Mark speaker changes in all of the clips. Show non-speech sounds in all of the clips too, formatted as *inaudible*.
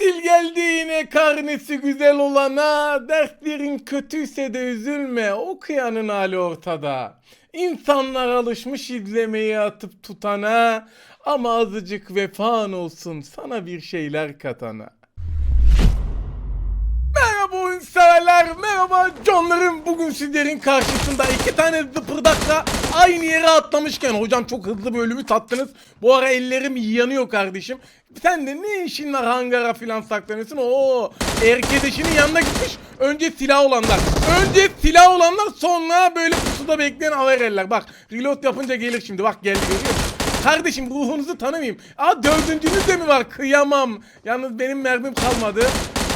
Speaker 1: Katil geldi yine karnesi güzel olana. Derslerin kötüyse de üzülme. Okuyanın hali ortada. İnsanlar alışmış izlemeyi atıp tutana. Ama azıcık vefan olsun sana bir şeyler katana. Oyun severler, merhaba canlarım. Bugün sizlerin karşısında iki tane zıpırdakla aynı yere atlamışken hocam çok hızlı bölümü tattınız. Bu ara ellerim yanıyor kardeşim. Sen de ne işin var hangara filan saklanıyorsun? Oo, erkedeşinin yanına gitmiş. Önce silah olanlar. Önce silah olanlar sonra böyle pusuda bekleyen avereller. Bak reload yapınca gelir şimdi. Bak geldi görüyor? Kardeşim ruhunuzu tanımayayım. Aa dördüncünüz de mi var? Kıyamam. Yalnız benim mermim kalmadı.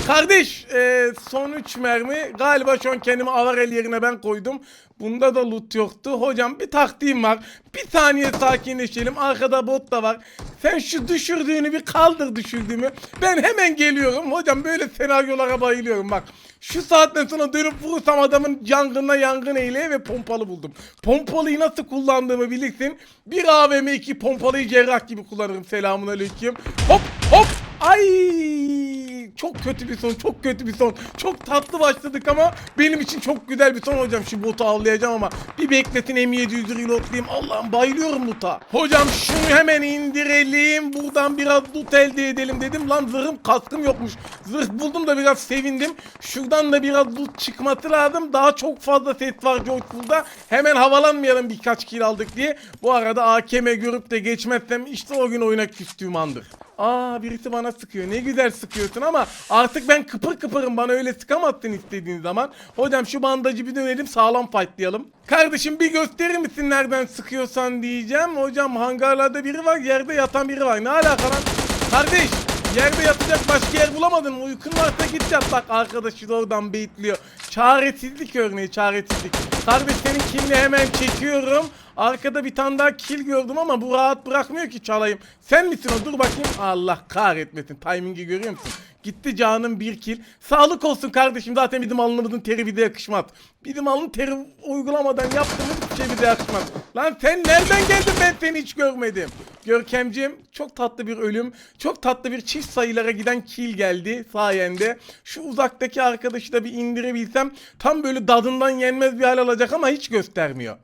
Speaker 1: Kardeş e, son 3 mermi galiba şu an kendimi avarel yerine ben koydum. Bunda da loot yoktu. Hocam bir taktiğim var. Bir saniye sakinleşelim. Arkada bot da var. Sen şu düşürdüğünü bir kaldır düşürdüğümü. Ben hemen geliyorum. Hocam böyle senaryolara bayılıyorum bak. Şu saatten sonra dönüp vurursam adamın yangına yangın eyleye ve pompalı buldum. Pompalıyı nasıl kullandığımı bilirsin. Bir AVM 2 pompalıyı cerrah gibi kullanırım. Selamun aleyküm. Hop hop. Ay çok kötü bir son, çok kötü bir son. Çok tatlı başladık ama benim için çok güzel bir son hocam. Şu botu avlayacağım ama bir bekletin M700'ü reloadlayayım. Allah'ım bayılıyorum loot'a. Hocam şunu hemen indirelim. Buradan biraz loot elde edelim dedim. Lan zırhım kaskım yokmuş. Zırh buldum da biraz sevindim. Şuradan da biraz loot çıkması lazım. Daha çok fazla set var burada. Hemen havalanmayalım birkaç kill aldık diye. Bu arada AKM görüp de geçmezsem işte o gün oyuna küstüğüm andır. Aa birisi bana sıkıyor. Ne güzel sıkıyorsun ama artık ben kıpır kıpırım. Bana öyle sıkamazsın istediğin zaman. Hocam şu bandajı bir dönelim sağlam fightlayalım. Kardeşim bir gösterir misin nereden sıkıyorsan diyeceğim. Hocam hangarlarda biri var yerde yatan biri var. Ne alaka lan? Kardeş Yerde yatacak başka yer bulamadın mı? Uykun varsa git yat bak arkadaşı da oradan beyitliyor. Çaresizlik örneği çaresizlik. Kardeş senin kilini hemen çekiyorum. Arkada bir tane daha kill gördüm ama bu rahat bırakmıyor ki çalayım. Sen misin o? Dur bakayım. Allah kahretmesin. Timingi görüyor musun? Gitti canım bir kill. Sağlık olsun kardeşim. Zaten bizim alnımızın teri bir de yakışmaz. Bizim alın teri uygulamadan yaptığımız bir şey bir de yakışmaz. Lan sen nereden geldin ben seni hiç görmedim. Görkemcim çok tatlı bir ölüm. Çok tatlı bir çift sayılara giden kill geldi sayende. Şu uzaktaki arkadaşı da bir indirebilsem tam böyle dadından yenmez bir hal alacak ama hiç göstermiyor.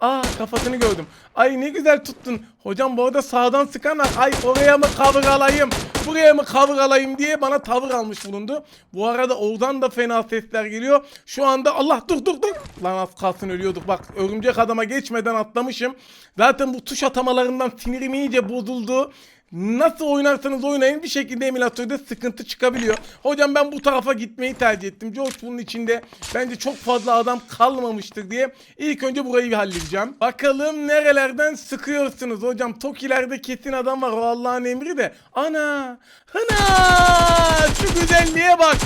Speaker 1: Aa kafasını gördüm. Ay ne güzel tuttun. Hocam bu arada sağdan sıkan. Ay oraya mı cover alayım? Buraya mı cover alayım diye bana tavır almış bulundu. Bu arada oradan da fena sesler geliyor. Şu anda Allah dur dur dur. Lan az kalsın ölüyorduk. Bak örümcek adama geçmeden atlamışım. Zaten bu tuş atamalarından sinirim iyice bozuldu. Nasıl oynarsanız oynayın bir şekilde emülatörde sıkıntı çıkabiliyor. Hocam ben bu tarafa gitmeyi tercih ettim. George bunun içinde bence çok fazla adam kalmamıştır diye ilk önce burayı bir halledeceğim. Bakalım nerelerden sıkıyorsunuz hocam. Tokilerde kesin adam var o Allah'ın emri de. Ana! Hına! Şu güzelliğe bak.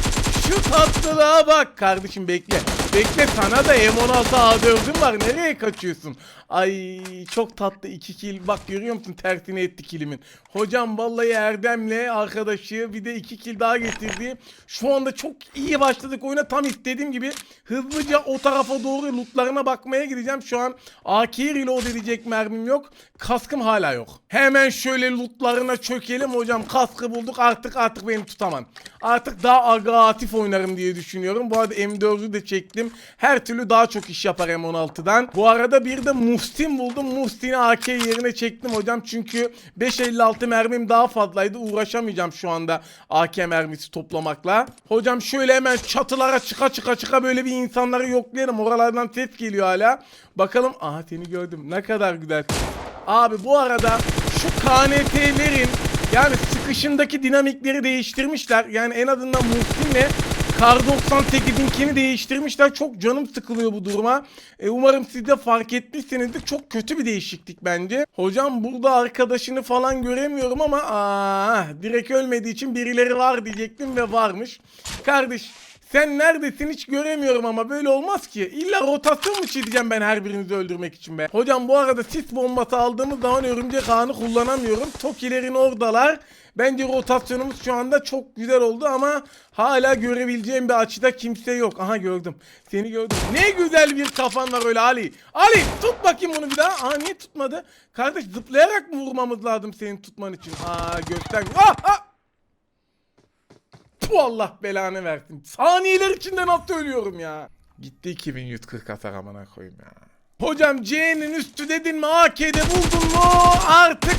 Speaker 1: Şu tatlılığa bak. Kardeşim bekle. Bekle sana da M16 A4'üm var. Nereye kaçıyorsun? Ay çok tatlı iki kill. Bak görüyor musun tersine etti kilimin. Hocam vallahi Erdem'le arkadaşı bir de iki kill daha getirdi. Şu anda çok iyi başladık oyuna. Tam istediğim gibi hızlıca o tarafa doğru lootlarına bakmaya gideceğim. Şu an AK'yi reload edecek mermim yok. Kaskım hala yok. Hemen şöyle lootlarına çökelim hocam. Kaskı bulduk artık artık beni tutamam. Artık daha agresif oynarım diye düşünüyorum. Bu arada M4'ü de çektim. Her türlü daha çok iş yapar M16'dan. Bu arada bir de Muhsin buldum. Muhsin'i AK yerine çektim hocam. Çünkü 5.56 mermim daha fazlaydı. Uğraşamayacağım şu anda AK mermisi toplamakla. Hocam şöyle hemen çatılara çıka çıka çıka böyle bir insanları yoklayalım. Oralardan ses geliyor hala. Bakalım. Aha seni gördüm. Ne kadar güzel. Abi bu arada şu KNT'lerin yani sıkışındaki dinamikleri değiştirmişler. Yani en azından Muhsin'le Kar 98'inkini değiştirmişler. Çok canım sıkılıyor bu duruma. E, umarım siz de fark etmişsinizdir. Çok kötü bir değişiklik bence. Hocam burada arkadaşını falan göremiyorum ama aa, direkt ölmediği için birileri var diyecektim ve varmış. Kardeş sen neredesin hiç göremiyorum ama böyle olmaz ki. İlla rotasyon mu çizeceğim ben her birinizi öldürmek için be? Hocam bu arada sis bombası aldığımız zaman örümcek ağını kullanamıyorum. Tokilerin oradalar. Bence rotasyonumuz şu anda çok güzel oldu ama hala görebileceğim bir açıda kimse yok. Aha gördüm. Seni gördüm. Ne güzel bir kafan var öyle Ali. Ali tut bakayım bunu bir daha. Aa niye tutmadı? Kardeş zıplayarak mı vurmamız lazım senin tutman için? Aa göster. Ah, ah! Puh Allah belanı versin. Saniyeler içinde nasıl ölüyorum ya. Gitti 2140 atar amına koyayım ya. Hocam C'nin üstü dedin mi AK'de buldun mu artık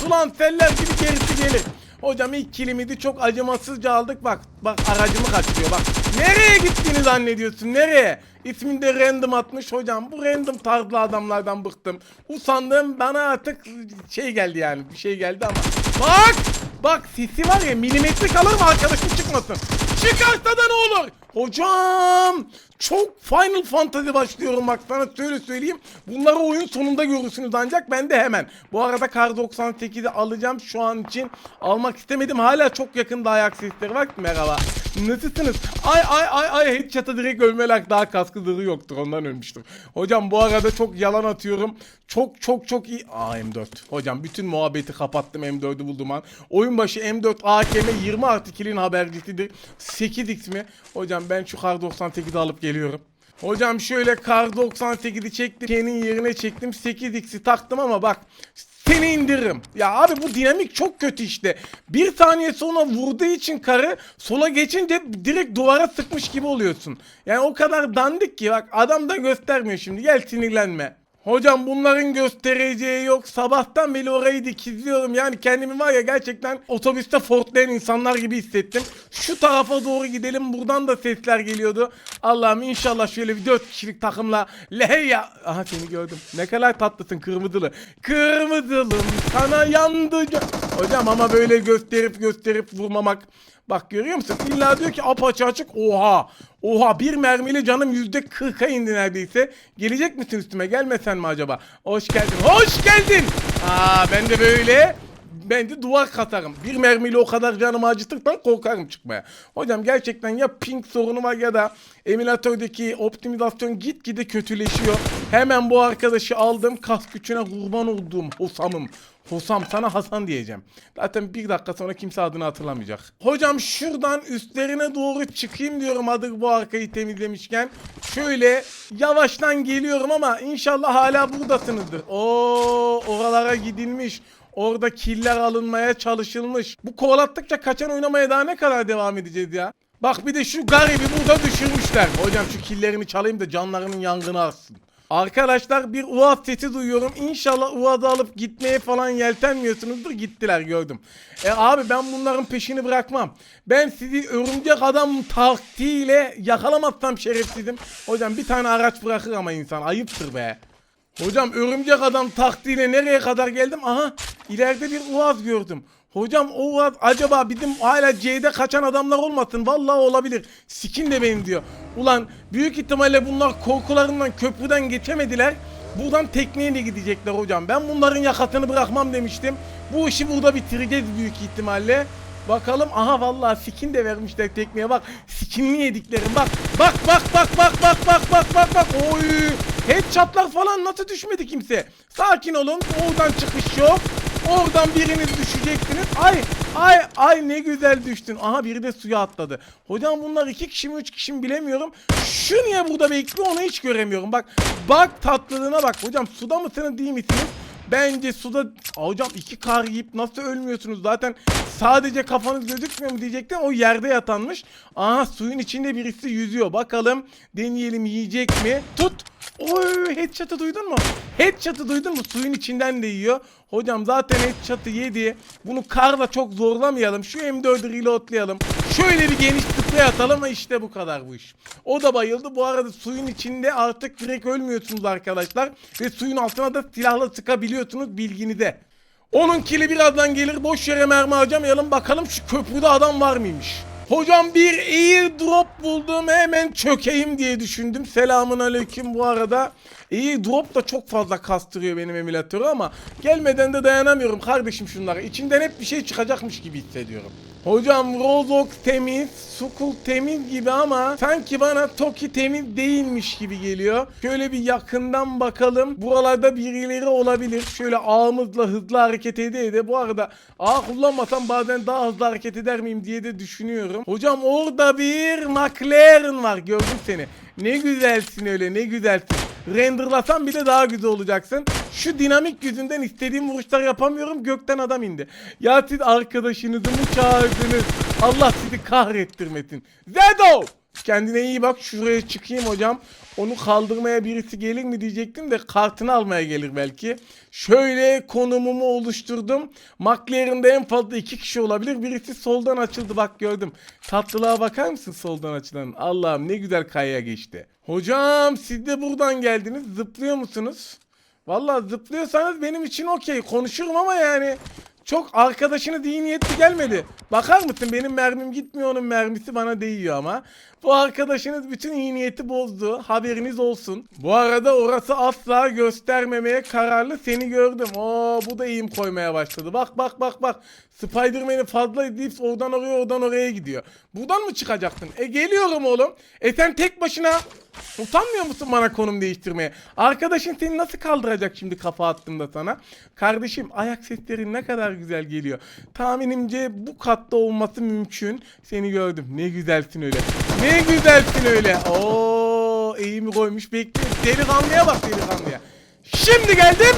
Speaker 1: sulan seller gibi gerisi gelir. Hocam ilk kilimidi çok acımasızca aldık bak. Bak aracımı kaçırıyor bak. Nereye gittiğini zannediyorsun nereye? İsminde random atmış hocam. Bu random tarzlı adamlardan bıktım. Usandım bana artık şey geldi yani bir şey geldi ama. Bak! Bak sesi var ya milimetrik alırım arkadaşım çıkmasın. Çıkarsa da ne olur? Hocam çok Final Fantasy başlıyorum bak sana şöyle söyleyeyim. Bunları oyun sonunda görürsünüz ancak ben de hemen. Bu arada Kar 98'i alacağım şu an için. Almak istemedim hala çok yakında ayak sesleri var. Merhaba. Nasılsınız? Ay ay ay ay headshot'a direkt ölmeler daha kaskı zırhı yoktur ondan ölmüştür. Hocam bu arada çok yalan atıyorum. Çok çok çok iyi. Aa M4. Hocam bütün muhabbeti kapattım M4'ü buldum an. Oyun başı M4 AKM 20 artı kilin habercisidir. 8x mi? Hocam ben şu Kar 98'i alıp geliyorum. Hocam şöyle Kar 98'i çektim. Kenin yerine çektim. 8x'i taktım ama bak seni indiririm. Ya abi bu dinamik çok kötü işte. Bir saniye sonra vurduğu için karı sola geçince direkt duvara sıkmış gibi oluyorsun. Yani o kadar dandik ki bak adam da göstermiyor şimdi. Gel sinirlenme. Hocam bunların göstereceği yok. Sabahtan beri orayı dikizliyorum. Yani kendimi var ya gerçekten otobüste fortlayan insanlar gibi hissettim. Şu tarafa doğru gidelim. Buradan da sesler geliyordu. Allah'ım inşallah şöyle bir 4 kişilik takımla Leheya. Aha seni gördüm. Ne kadar tatlısın kırmızılı. Kırmızılım sana yandı. Hocam ama böyle gösterip gösterip vurmamak. Bak görüyor musun? İlla diyor ki apaçı açık. Oha. Oha bir mermiyle canım yüzde 40'a indi neredeyse. Gelecek misin üstüme? Gelmesen mi acaba? Hoş geldin. Hoş geldin. Aa ben de böyle ben de duvar katarım. Bir mermiyle o kadar canımı acıtırsan korkarım çıkmaya. Hocam gerçekten ya ping sorunu var ya da emülatördeki optimizasyon gitgide kötüleşiyor. Hemen bu arkadaşı aldım. Kas gücüne kurban olduğum Hosam'ım. Hosam sana Hasan diyeceğim. Zaten bir dakika sonra kimse adını hatırlamayacak. Hocam şuradan üstlerine doğru çıkayım diyorum adı bu arkayı temizlemişken. Şöyle yavaştan geliyorum ama inşallah hala buradasınızdır. Oo oralara gidilmiş. Orada killer alınmaya çalışılmış. Bu kovalattıkça kaçan oynamaya daha ne kadar devam edeceğiz ya? Bak bir de şu garibi burada düşürmüşler. Hocam şu killerini çalayım da canlarının yangını artsın. Arkadaşlar bir UAZ sesi duyuyorum. İnşallah UAZ'ı alıp gitmeye falan yeltenmiyorsunuzdur. Gittiler gördüm. E abi ben bunların peşini bırakmam. Ben sizi örümcek adam taktiğiyle yakalamazsam şerefsizim. Hocam bir tane araç bırakır ama insan ayıptır be. Hocam örümcek adam taktiğiyle nereye kadar geldim? Aha ileride bir uaz gördüm. Hocam o acaba bizim hala C'de kaçan adamlar olmasın? Vallahi olabilir. Skin de benim diyor. Ulan büyük ihtimalle bunlar korkularından köprüden geçemediler. Buradan tekneyle gidecekler hocam. Ben bunların yakasını bırakmam demiştim. Bu işi burada bitireceğiz büyük ihtimalle. Bakalım aha vallahi skin de vermişler tekneye bak. Skinini yediklerim bak. Bak bak bak bak bak bak bak bak bak. Oy. Headshotlar falan nasıl düşmedi kimse? Sakin olun. Oradan çıkış yok. Oradan biriniz düşeceksiniz. Ay ay ay ne güzel düştün. Aha biri de suya atladı. Hocam bunlar iki kişi mi üç kişi mi bilemiyorum. Şu niye burada bekliyor onu hiç göremiyorum. Bak bak tatlılığına bak. Hocam suda mısınız değil misiniz? Bence suda Aa, hocam iki kar yiyip nasıl ölmüyorsunuz zaten sadece kafanız gözükmüyor mu diyecektim o yerde yatanmış. Aha suyun içinde birisi yüzüyor bakalım deneyelim yiyecek mi? Tut. Oy headshot'ı duydun mu? Headshot'ı duydun mu? Suyun içinden de yiyor. Hocam zaten headshot'ı yedi. Bunu karla çok zorlamayalım. Şu M4'ü reloadlayalım. Şöyle bir geniş sprey atalım ve işte bu kadar bu iş. O da bayıldı. Bu arada suyun içinde artık direkt ölmüyorsunuz arkadaşlar. Ve suyun altına da silahla sıkabiliyorsunuz bilginize. Onun kili birazdan gelir. Boş yere mermi harcamayalım. Bakalım şu köprüde adam var mıymış? Hocam bir airdrop buldum hemen çökeyim diye düşündüm. Selamun aleyküm bu arada. Airdrop da çok fazla kastırıyor benim emülatörü ama gelmeden de dayanamıyorum kardeşim şunlara. İçinden hep bir şey çıkacakmış gibi hissediyorum. Hocam Rozok temiz, Sukul temiz gibi ama sanki bana Toki temiz değilmiş gibi geliyor. Şöyle bir yakından bakalım. Buralarda birileri olabilir. Şöyle ağımızla hızlı hareket ede ede. Bu arada ağ kullanmasam bazen daha hızlı hareket eder miyim diye de düşünüyorum. Hocam orada bir McLaren var. Gördüm seni. Ne güzelsin öyle ne güzelsin. Renderlasam bile daha güzel olacaksın. Şu dinamik yüzünden istediğim vuruşlar yapamıyorum. Gökten adam indi. Ya siz arkadaşınızı mı çağırdınız? Allah sizi kahrettirmesin. Zedo! Kendine iyi bak şuraya çıkayım hocam. Onu kaldırmaya birisi gelir mi diyecektim de kartını almaya gelir belki. Şöyle konumumu oluşturdum. McLaren'de en fazla iki kişi olabilir. Birisi soldan açıldı bak gördüm. Tatlılığa bakar mısın soldan açılan? Allah'ım ne güzel kayaya geçti. Hocam siz de buradan geldiniz. Zıplıyor musunuz? Vallahi zıplıyorsanız benim için okey. Konuşurum ama yani çok arkadaşınız iyi niyetli gelmedi. Bakar mısın benim mermim gitmiyor onun mermisi bana değiyor ama. Bu arkadaşınız bütün iyi niyeti bozdu. Haberiniz olsun. Bu arada orası asla göstermemeye kararlı. Seni gördüm. Oo bu da eğim koymaya başladı. Bak bak bak bak. Spider-Man'i fazla izleyip oradan oraya oradan oraya gidiyor. Buradan mı çıkacaktın? E geliyorum oğlum. E sen tek başına Utanmıyor musun bana konum değiştirmeye? Arkadaşın seni nasıl kaldıracak şimdi kafa attığımda sana? Kardeşim ayak sesleri ne kadar güzel geliyor. Tahminimce bu katta olması mümkün. Seni gördüm. Ne güzelsin öyle. Ne güzelsin öyle. Oo eğimi koymuş bekliyor. Delikanlıya bak delikanlıya. Şimdi geldim.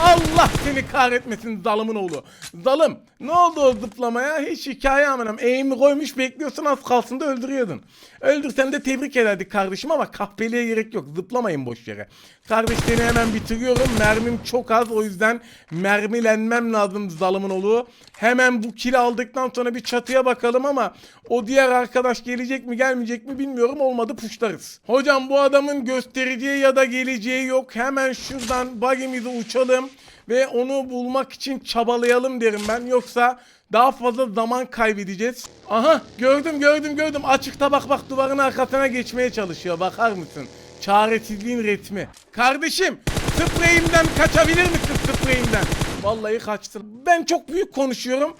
Speaker 1: Allah seni kahretmesin zalımın oğlu. Zalım. Ne oldu o zıplamaya? Hiç hikaye amenem. Eğimi koymuş bekliyorsun az kalsın da öldürüyordun. Öldürsen de tebrik ederdik kardeşim ama kahpeliğe gerek yok. Zıplamayın boş yere. Kardeş seni hemen bitiriyorum. Mermim çok az o yüzden mermilenmem lazım zalımın oğlu. Hemen bu kili aldıktan sonra bir çatıya bakalım ama o diğer arkadaş gelecek mi gelmeyecek mi bilmiyorum. Olmadı puşlarız. Hocam bu adamın göstereceği ya da geleceği yok. Hemen şuradan bug'imizi uçalım ve onu bulmak için çabalayalım derim ben. Yoksa daha fazla zaman kaybedeceğiz. Aha gördüm gördüm gördüm. Açıkta bak bak duvarın arkasına geçmeye çalışıyor. Bakar mısın? Çaresizliğin resmi. Kardeşim spreyimden kaçabilir misin spreyimden? Vallahi kaçtın. Ben çok büyük konuşuyorum.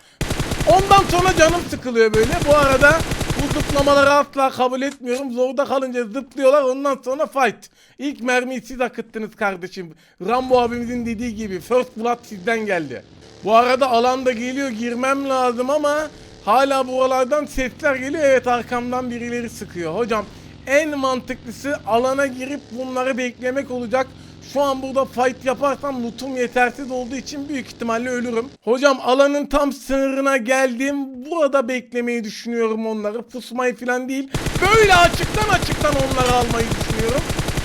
Speaker 1: Ondan sonra canım sıkılıyor böyle. Bu arada bu zıplamaları asla kabul etmiyorum. Zorda kalınca zıplıyorlar ondan sonra fight. İlk mermiyi siz akıttınız kardeşim. Rambo abimizin dediği gibi first blood sizden geldi. Bu arada alanda geliyor girmem lazım ama hala buralardan sesler geliyor. Evet arkamdan birileri sıkıyor. Hocam en mantıklısı alana girip bunları beklemek olacak. Şu an burada fight yaparsam lootum yetersiz olduğu için büyük ihtimalle ölürüm. Hocam alanın tam sınırına geldim. Burada beklemeyi düşünüyorum onları. Pusmayı falan değil. Böyle açıktan açıktan onları almayı düşünüyorum.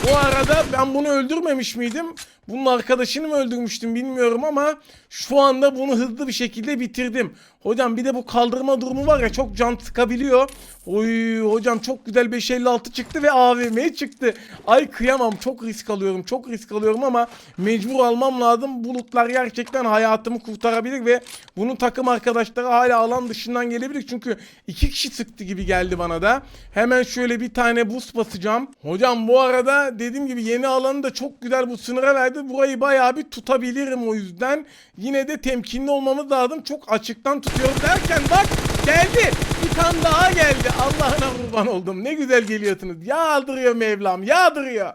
Speaker 1: Bu arada ben bunu öldürmemiş miydim? Bunun arkadaşını mı öldürmüştüm bilmiyorum ama şu anda bunu hızlı bir şekilde bitirdim. Hocam bir de bu kaldırma durumu var ya çok can sıkabiliyor. Oy hocam çok güzel 556 çıktı ve AVM çıktı. Ay kıyamam çok risk alıyorum çok risk alıyorum ama mecbur almam lazım. Bulutlar gerçekten hayatımı kurtarabilir ve bunun takım arkadaşları hala alan dışından gelebilir. Çünkü iki kişi sıktı gibi geldi bana da. Hemen şöyle bir tane boost basacağım. Hocam bu arada dediğim gibi yeni alanı da çok güzel bu sınıra verdi. Burayı bayağı bir tutabilirim o yüzden. Yine de temkinli olmamız lazım. Çok açıktan tutuyorum derken bak geldi. Bir tane daha geldi. Allah'ına kurban oldum. Ne güzel geliyorsunuz. Yağdırıyor Mevlam yağdırıyor.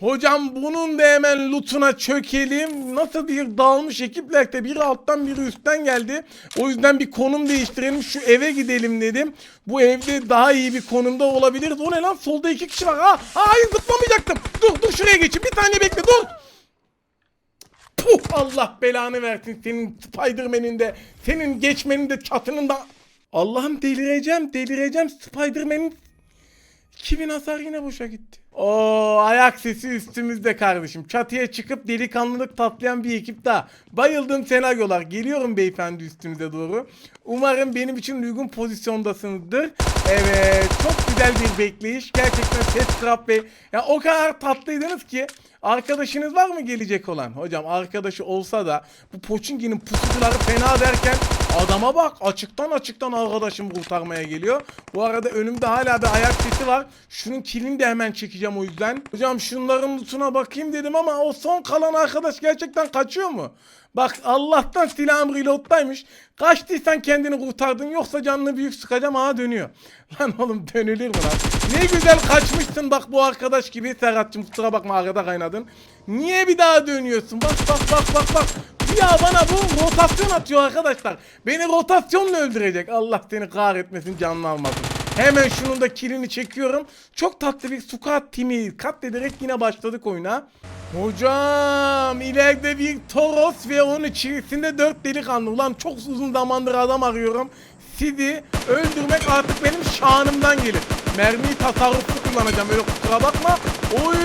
Speaker 1: Hocam bunun da hemen lootuna çökelim. Nasıl bir dağılmış ekiplerse biri alttan biri üstten geldi. O yüzden bir konum değiştirelim. Şu eve gidelim dedim. Bu evde daha iyi bir konumda olabiliriz. O ne lan? Solda iki kişi var. Ha, hayır zıplamayacaktım. Dur dur şuraya geçeyim. Bir tane bekle dur. Puh Allah belanı versin senin Spider-Man'in de. Senin geçmenin de çatının da Allah'ım delireceğim delireceğim Spider-Man'in 2000 hasar yine boşa gitti. O ayak sesi üstümüzde kardeşim. Çatıya çıkıp delikanlılık tatlayan bir ekip daha. Bayıldığım senaryolar. Geliyorum beyefendi üstümüze doğru. Umarım benim için uygun pozisyondasınızdır. Evet çok güzel bir bekleyiş. Gerçekten ses trap bey. Ya o kadar tatlıydınız ki. Arkadaşınız var mı gelecek olan? Hocam arkadaşı olsa da bu Poçinki'nin pusucuları fena derken adama bak açıktan açıktan arkadaşımı kurtarmaya geliyor. Bu arada önümde hala bir ayak sesi var. Şunun kilini de hemen çekeceğim o yüzden. Hocam şunların lootuna bakayım dedim ama o son kalan arkadaş gerçekten kaçıyor mu? Bak Allah'tan silahım reload'daymış. Kaçtıysan kendini kurtardın yoksa canını büyük sıkacağım aha dönüyor. *laughs* Lan oğlum dönülür mü lan? Ne güzel kaçmışsın bak bu arkadaş gibi Serhat'cığım kusura bakma arada kaynadın. Niye bir daha dönüyorsun? Bak bak bak bak bak. Ya bana bu rotasyon atıyor arkadaşlar. Beni rotasyonla öldürecek. Allah seni kahretmesin canını almasın. Hemen şunun da kilini çekiyorum. Çok tatlı bir squad timi katlederek yine başladık oyuna. Hocam ileride bir Toros ve onun içerisinde dört delikanlı. Ulan çok uzun zamandır adam arıyorum. sizi öldürmek artık benim şanımdan gelir. Mermiyi tasarruflu kullanacağım öyle kusura bakma. Oy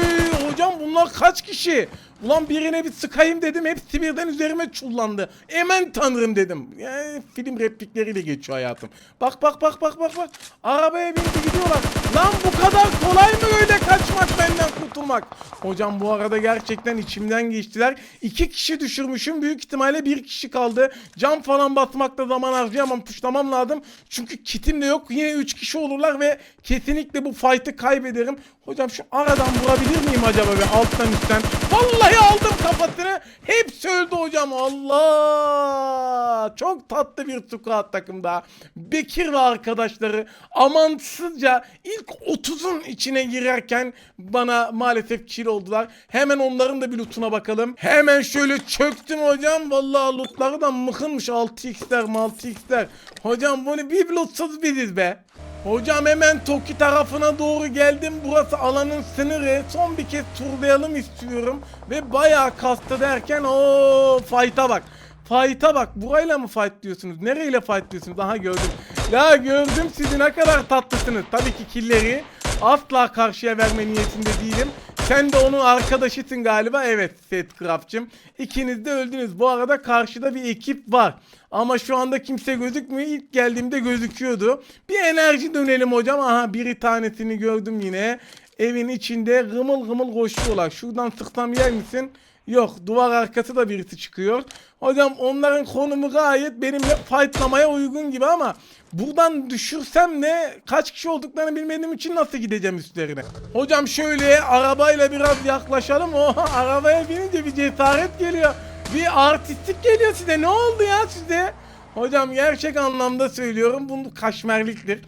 Speaker 1: hocam bunlar kaç kişi? Ulan birine bir sıkayım dedim hepsi birden üzerime çullandı. Emen tanrım dedim. Yani film replikleriyle geçiyor hayatım. Bak bak bak bak bak bak. Arabaya binip gidiyorlar. Lan bu kadar kolay mı öyle kaçmak benden kurtulmak? Hocam bu arada gerçekten içimden geçtiler. İki kişi düşürmüşüm. Büyük ihtimalle bir kişi kaldı. Cam falan basmakta zaman harcayamam. Tuşlamam lazım. Çünkü kitim de yok. Yine üç kişi olurlar ve kesinlikle bu fight'ı kaybederim. Hocam şu aradan vurabilir miyim acaba ve alttan üstten? Vallahi aldım kafasını. Hepsi öldü hocam. Allah! Çok tatlı bir squad takımda. Bekir ve arkadaşları amansızca ilk 30'un içine girerken bana maalesef kill oldular. Hemen onların da bir lootuna bakalım. Hemen şöyle çöktüm hocam. Vallahi lootları da mıkınmış 6x'ler 6x'ler. Hocam bunu bir lootsuz biziz be. Hocam hemen Toki tarafına doğru geldim. Burası alanın sınırı. Son bir kez turlayalım istiyorum. Ve bayağı kastı derken o fight'a bak. Fight'a bak. Burayla mı fight diyorsunuz? Nereyle fight diyorsunuz? Aha gördüm. Ya gördüm sizi ne kadar tatlısınız. Tabii ki killeri asla karşıya verme niyetinde değilim. Sen de onun arkadaşısın galiba. Evet Seth Craft'cığım. İkiniz de öldünüz. Bu arada karşıda bir ekip var. Ama şu anda kimse gözükmüyor. İlk geldiğimde gözüküyordu. Bir enerji dönelim hocam. Aha biri tanesini gördüm yine. Evin içinde gımıl gımıl koşuyorlar. Şuradan sıksam yer misin? Yok duvar arkası da birisi çıkıyor. Hocam onların konumu gayet benimle fightlamaya uygun gibi ama buradan düşürsem ne kaç kişi olduklarını bilmediğim için nasıl gideceğim üstlerine. Hocam şöyle arabayla biraz yaklaşalım. Oha arabaya binince bir cesaret geliyor. Bir artistik geliyor size. Ne oldu ya size? Hocam gerçek anlamda söylüyorum. Bu kaşmerliktir.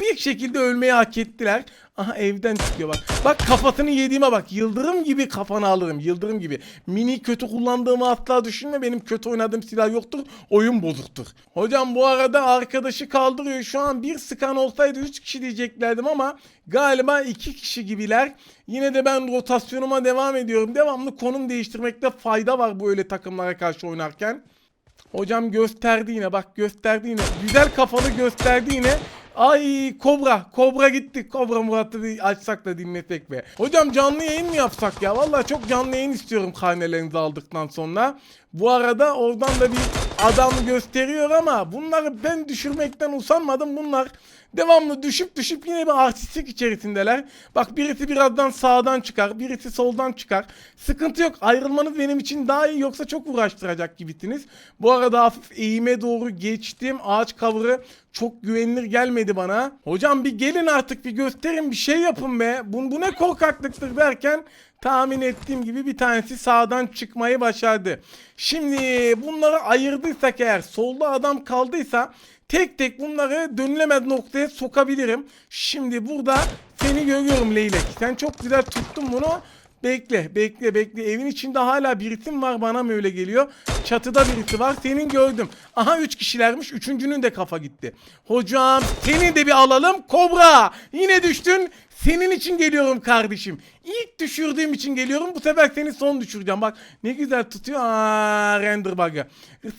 Speaker 1: Bir şekilde ölmeyi hak ettiler. Aha evden çıkıyor bak. Bak kafasını yediğime bak. Yıldırım gibi kafanı alırım. Yıldırım gibi. Mini kötü kullandığımı asla düşünme. Benim kötü oynadığım silah yoktur. Oyun bozuktur. Hocam bu arada arkadaşı kaldırıyor. Şu an bir sıkan olsaydı 3 kişi diyeceklerdim ama galiba 2 kişi gibiler. Yine de ben rotasyonuma devam ediyorum. Devamlı konum değiştirmekte fayda var bu öyle takımlara karşı oynarken. Hocam gösterdi yine bak gösterdi yine. Güzel kafalı gösterdi yine. Ay Kobra. Kobra gitti. Kobra Murat'ı bir açsak da dinlesek be. Hocam canlı yayın mı yapsak ya? Vallahi çok canlı yayın istiyorum karnelerinizi aldıktan sonra. Bu arada oradan da bir adam gösteriyor ama bunları ben düşürmekten usanmadım. Bunlar devamlı düşüp düşüp yine bir artistlik içerisindeler. Bak birisi birazdan sağdan çıkar, birisi soldan çıkar. Sıkıntı yok. Ayrılmanız benim için daha iyi yoksa çok uğraştıracak gibisiniz. Bu arada hafif eğime doğru geçtim. Ağaç kavurı çok güvenilir gelmedi bana. Hocam bir gelin artık bir gösterin bir şey yapın be. Bu, bu ne korkaklıktır derken tahmin ettiğim gibi bir tanesi sağdan çıkmayı başardı. Şimdi bunları ayırdıysak eğer solda adam kaldıysa tek tek bunları dönülemez noktaya sokabilirim. Şimdi burada seni görüyorum Leylek. Sen çok güzel tuttun bunu. Bekle, bekle, bekle. Evin içinde hala birisi var bana mı öyle geliyor? Çatıda birisi var. Senin gördüm. Aha 3 kişilermiş. Üçüncünün de kafa gitti. Hocam seni de bir alalım. Kobra. Yine düştün. Senin için geliyorum kardeşim. İlk düşürdüğüm için geliyorum. Bu sefer seni son düşüreceğim. Bak ne güzel tutuyor. Aa, render bug'ı.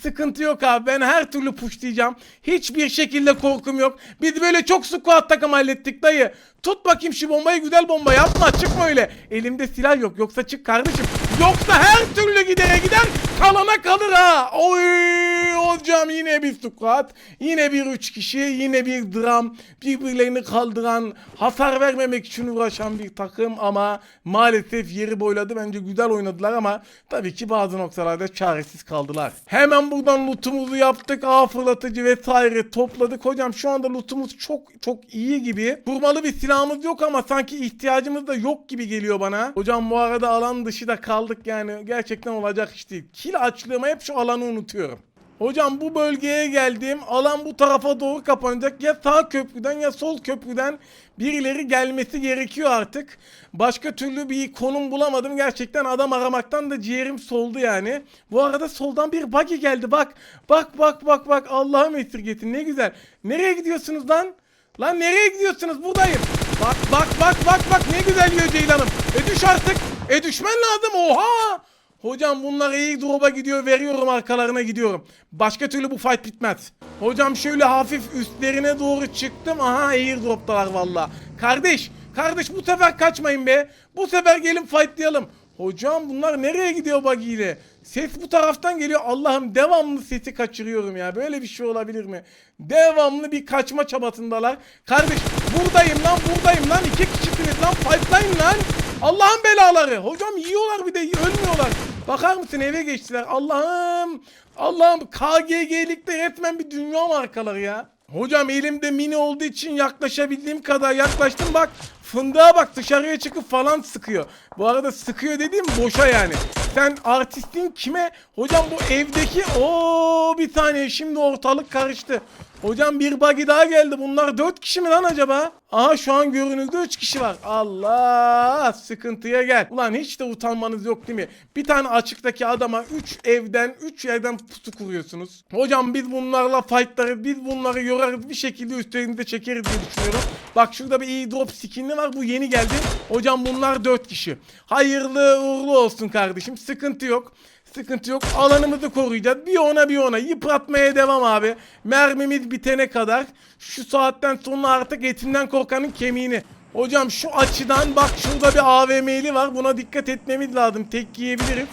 Speaker 1: Sıkıntı yok abi. Ben her türlü pushlayacağım. Hiçbir şekilde korkum yok. Biz böyle çok squat takım hallettik dayı. Tut bakayım şu bombayı güzel bomba yapma. Çıkma öyle. Elimde silah yok. Yoksa çık kardeşim. Yoksa her türlü gidere gider kalana kalır ha. Oy hocam yine bir squat. Yine bir üç kişi. Yine bir dram. Birbirlerini kaldıran, hasar vermemek için uğraşan bir takım ama maalesef yeri boyladı. Bence güzel oynadılar ama tabii ki bazı noktalarda çaresiz kaldılar. Hemen buradan lootumuzu yaptık. Ağ fırlatıcı vesaire topladık. Hocam şu anda lootumuz çok çok iyi gibi. Vurmalı bir silahımız yok ama sanki ihtiyacımız da yok gibi geliyor bana. Hocam bu arada alan dışı da kaldık yani. Gerçekten olacak iş değil. Kill açlığıma hep şu alanı unutuyorum. Hocam bu bölgeye geldim. Alan bu tarafa doğru kapanacak. Ya sağ köprüden ya sol köprüden birileri gelmesi gerekiyor artık. Başka türlü bir konum bulamadım. Gerçekten adam aramaktan da ciğerim soldu yani. Bu arada soldan bir buggy geldi bak. Bak bak bak bak Allah'ım esirgetin ne güzel. Nereye gidiyorsunuz lan? Lan nereye gidiyorsunuz? Buradayım. Bak bak bak bak bak ne güzel yiyor Ceylan'ım. E düş artık. E düşmen lazım oha. Hocam bunlar iyi drop'a gidiyor veriyorum arkalarına gidiyorum. Başka türlü bu fight bitmez. Hocam şöyle hafif üstlerine doğru çıktım. Aha airdrop'talar valla. Kardeş kardeş bu sefer kaçmayın be. Bu sefer gelin fightlayalım. Hocam bunlar nereye gidiyor buggy ile? Ses bu taraftan geliyor. Allah'ım devamlı sesi kaçırıyorum ya. Böyle bir şey olabilir mi? Devamlı bir kaçma çabasındalar. Kardeş buradayım lan buradayım lan. İki kişisiniz lan. Fightlayın lan. Allah'ın belaları. Hocam yiyorlar bir de ölmüyorlar. Bakar mısın eve geçtiler. Allah'ım. Allah'ım KGG'likte resmen bir dünya markaları ya. Hocam elimde mini olduğu için yaklaşabildiğim kadar yaklaştım bak. Fındığa bak dışarıya çıkıp falan sıkıyor. Bu arada sıkıyor dediğim boşa yani. Sen artistin kime? Hocam bu evdeki o bir saniye şimdi ortalık karıştı. Hocam bir buggy daha geldi. Bunlar 4 kişi mi lan acaba? Aha şu an görünürde 3 kişi var. Allah sıkıntıya gel. Ulan hiç de utanmanız yok değil mi? Bir tane açıktaki adama 3 evden 3 yerden pusu kuruyorsunuz. Hocam biz bunlarla fightları biz bunları yorarız bir şekilde üstlerinde çekeriz diye düşünüyorum. Bak şurada bir iyi drop skinli var. Bu yeni geldi. Hocam bunlar 4 kişi. Hayırlı uğurlu olsun kardeşim. Sıkıntı yok. Sıkıntı yok. Alanımızı koruyacağız. Bir ona bir ona. Yıpratmaya devam abi. Mermimiz bitene kadar. Şu saatten sonra artık etinden korkanın kemiğini. Hocam şu açıdan bak şurada bir AVM'li var. Buna dikkat etmemiz lazım. Tek yiyebiliriz.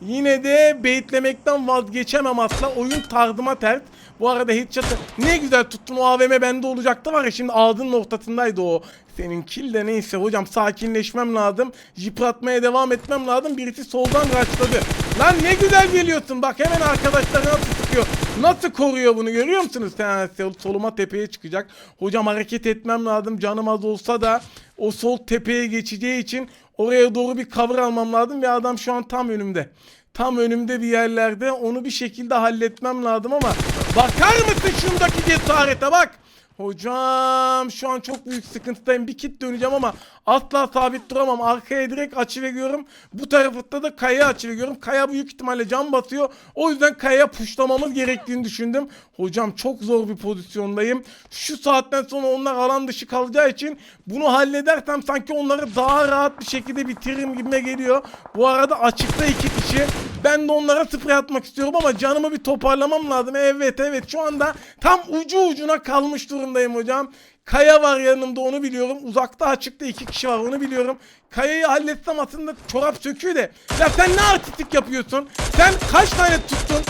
Speaker 1: Yine de baitlemekten vazgeçemem asla. Oyun tardıma ters. Bu arada headshot'ı ne güzel tuttun o AVM bende olacaktı var ya şimdi ağzının ortasındaydı o. Senin kill de neyse hocam sakinleşmem lazım. Yıpratmaya devam etmem lazım. Birisi soldan raşladı. Lan ne güzel geliyorsun bak hemen arkadaşlar nasıl sıkıyor. Nasıl koruyor bunu görüyor musunuz? Sen sol- soluma tepeye çıkacak. Hocam hareket etmem lazım canım az olsa da o sol tepeye geçeceği için oraya doğru bir cover almam lazım ve adam şu an tam önümde. Tam önümde bir yerlerde onu bir şekilde halletmem lazım ama bakar mısın şundaki cesarete bak. Hocam şu an çok büyük sıkıntıdayım. Bir kit döneceğim ama asla sabit duramam. Arkaya direkt açı veriyorum. Bu tarafta da kaya açı veriyorum. Kaya büyük ihtimalle cam basıyor. O yüzden kayaya puşlamamız gerektiğini düşündüm. Hocam çok zor bir pozisyondayım. Şu saatten sonra onlar alan dışı kalacağı için bunu halledersem sanki onları daha rahat bir şekilde bitiririm gibime geliyor. Bu arada açıkta iki kişi. Ben de onlara sprey atmak istiyorum ama canımı bir toparlamam lazım. Evet evet şu anda tam ucu ucuna kalmış durumdayım hocam. Kaya var yanımda onu biliyorum. Uzakta açıkta iki kişi var onu biliyorum. Kayayı halletsem aslında çorap söküyor de. Ya sen ne artistik yapıyorsun? Sen kaç tane tuttun?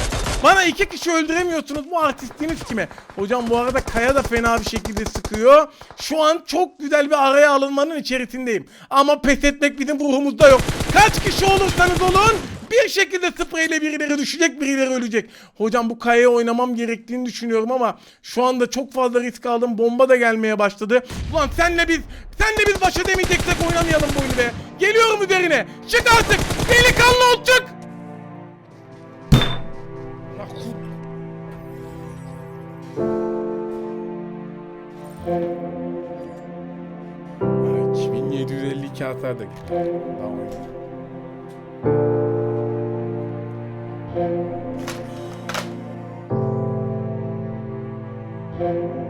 Speaker 1: Bana iki kişi öldüremiyorsunuz. Bu artistliğiniz kime? Hocam bu arada Kaya da fena bir şekilde sıkıyor. Şu an çok güzel bir araya alınmanın içerisindeyim. Ama pes etmek bizim ruhumuzda yok. Kaç kişi olursanız olun bir şekilde spreyle birileri düşecek birileri ölecek. Hocam bu kayaya oynamam gerektiğini düşünüyorum ama şu anda çok fazla risk aldım. Bomba da gelmeye başladı. Ulan senle biz senle biz baş edemeyeceksek oynamayalım bu oyunu be. Geliyorum üzerine. Çık artık. Delikanlı ol çık. Ay, 2752 atardık. Tamam. Thank you.